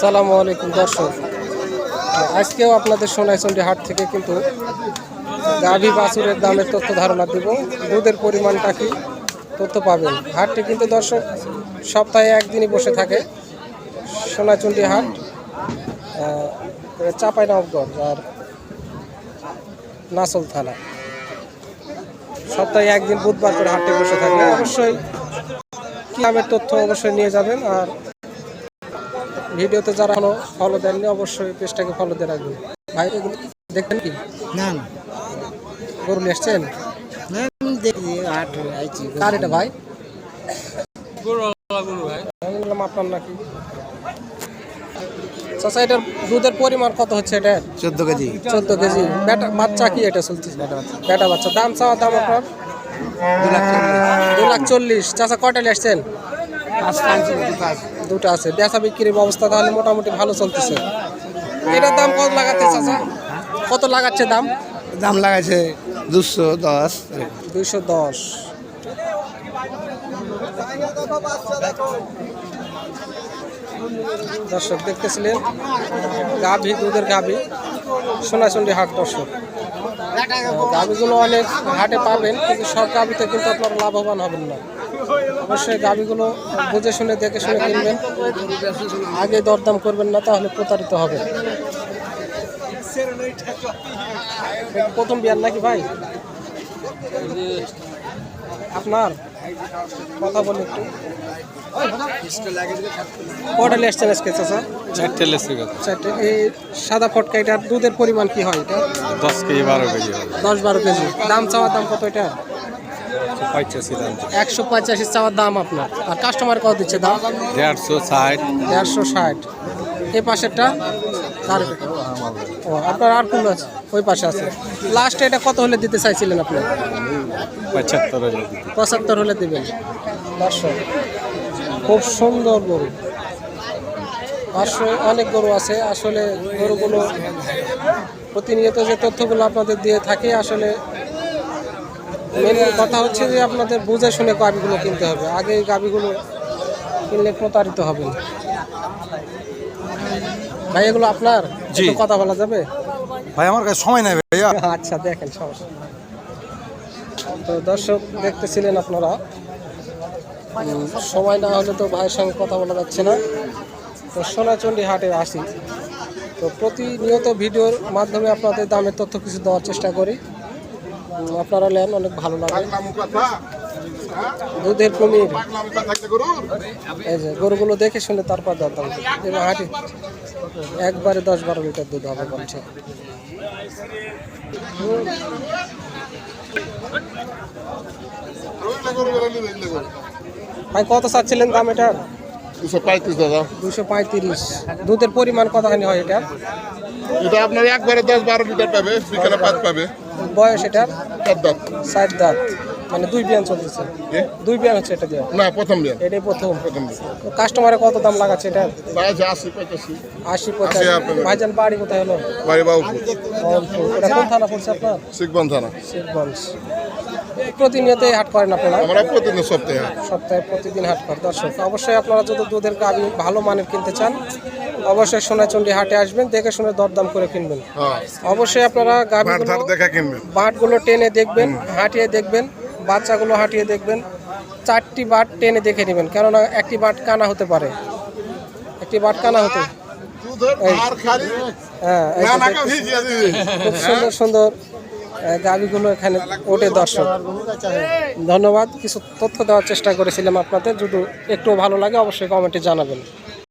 সালামু আলাইকুম, দর্শক। আজকেও আপনাদের সোনাইচন্ডী হাট থেকে কিন্তু গাভী বাছুরের দামের তথ্য ধারণা দিব। দুধের পরিমাণটা কি? তথ্য পাবেন। হাটটি কিন্তু দর্শক সপ্তাহে একদিনই বসে থাকে। সোনাইচন্ডী হাট চাপাই নবগঞ্জ আর নাসল থানা। সপ্তাহে একদিন বুধবার করে হাটটি বসে থাকে। অবশ্যই কি দামের তথ্য অবশ্যই নিয়ে যাবেন আর ভিডিওতে যারা এখনও ফলো দেননি অবশ্যই পেজটাকে ফলো দিয়ে রাখবেন। ভাই এগুলো দেখবেন কি? না। গরু নিয়ে এসছেন? দেখি হাট আইছি কার এটা ভাই। বললাম আপনার নাকি? চাচা এটার দুধের পরিমাণ কত হচ্ছে এটা? চোদ্দ কেজি। চোদ্দ কেজি। বেটা বাচ্চা কি এটা চলছে বেটা বাচ্চা। দাম চাওয়া দাম আপনার? দু লাখ চল্লিশ। চাচা কয়টা নিয়ে এসছেন পাঁচটা আনছি নাকি পাঁচ দুটো আছে। বেচা বিক্রির অবস্থা তাহলে মোটামুটি ভালো চলতেছে। এটার দাম কত লাগাচ্ছে চাচা? কত লাগাচ্ছে দাম? দাম লাগাইছে দুশো দশ। দুশো দশ। দর্শক দেখতেছিলেন, গাভী, দুধের গাভী, সোনাচন্ডী হাট দর্শক। গাভীগুলো অনেক হাটে পাবেন, কিন্তু সব গাভীতে কিন্তু আপনারা লাভবান হবেন না। অবশ্যই গাভীগুলো বুঝে শুনে, দেখে শুনে কিনবেন। আগে দরদাম করবেন না, তাহলে প্রতারিত হবে। প্রথম বিয়ার নাকি ভাই? আপনার? কথা বলি একটু। কটা চারটে লেসি চারটে। এই সাদা ফটকা এটার দুধের পরিমাণ কি হয় এটা? দশ কেজি বারো কেজি দশ বারো কেজি। দাম চাওয়ার দাম কত এটা? একশো পঁচাশি চাওয়ার দাম আপনার। আর কাস্টমার কত দিচ্ছে দাম? দেড়শো ষাট। দেড়শো ষাট। এই পাশেরটা? ও আপনার আর কোন আছে? ওই পাশে আছে। লাস্টে এটা কত হলে দিতে চাইছিলেন আপনি? পঁচাত্তর হলে পঁচাত্তর হলে দেবেন। দর্শক খুব সুন্দর গরু। আসলে অনেক গরু আছে। আসলে গরুগুলো প্রতিনিয়ত যে তথ্যগুলো আপনাদের দিয়ে থাকে আসলে মেন কথা হচ্ছে যে আপনাদের বুঝে শুনে গাভিগুলো কিনতে হবে। আগে এই গাভিগুলো কিনলে প্রতারিত হবেন। ভাই এগুলো আপনার? জি। কথা বলা যাবে? ভাই আমার কাছে সময় নেই ভাইয়া। আচ্ছা দেখেন সমস্যা। তো দর্শক দেখতেছিলেন আপনারা? সময় না হলে তো ভাইয়ের সঙ্গে কথা বলা যাচ্ছে না। তো সোনাচন্ডী হাটে আসি। তো প্রতিনিয়ত ভিডিওর মাধ্যমে আপনাদের দামের তথ্য কিছু দেওয়ার চেষ্টা করি। আপনারা নেন অনেক ভালো লাগে। দুধের কুমির এই যে গরুগুলো দেখে শুনে তারপর এবার হাঁটি। একবারে দশ বারো লিটার দুধ হবে বলছে। ভাই কত চাচ্ছিলেন দাম এটার? দুশো পঁয়ত্রিশ দাদা। দুশো পঁয়ত্রিশ। দুধের পরিমাণ কতখানি হয় এটা এটা আপনার একবারে দশ বারো লিটার পাবে বিকেলে পাঁচ পাবে। বয়স এটার? চার দাঁত। দাঁত। মানে দুই বিয়ান চলতেছে দুই বিয়ান হচ্ছে এটা দিয়ে। না প্রথম বিয়ান। এটাই প্রথম। প্রথম বিয়ান। কাস্টমারে কত দাম লাগাচ্ছে এটা? আশি পঁচাশি। আশি পঁচাশি। ভাইজান বাড়ি কোথায় হলো? বাড়ি বাবুপুর। এটা কোন থানা পড়ছে আপনার? শিখবন থানা। শিবগঞ্জ প্রতিনিয়ত হাট করেন আপনারা? আমরা প্রতিদিন সপ্তাহে সপ্তাহে প্রতিদিন হাট কর দর্শক অবশ্যই আপনারা যদি দুধের গাভি ভালো মানের কিনতে চান অবশ্যই সোনাচন্ডী হাটে আসবেন দেখে শুনে দরদাম করে কিনবেন। হ্যাঁ। অবশ্যই আপনারা ধার দেখা কিনবেন। বাটগুলো টেনে দেখবেন হাঁটিয়ে দেখবেন। বাচ্চাগুলো হাঁটিয়ে দেখবেন, চারটি বাট টেনে দেখে নেবেন, কেননা একটি বাট কানা হতে পারে একটি বাট কানা হতে হ্যাঁ। খুব সুন্দর সুন্দর গাভিগুলো এখানে ওঠে দর্শক ধন্যবাদ, কিছু তথ্য দেওয়ার চেষ্টা করেছিলাম আপনাদের, যদি একটু ভালো লাগে অবশ্যই কমেন্টে জানাবেন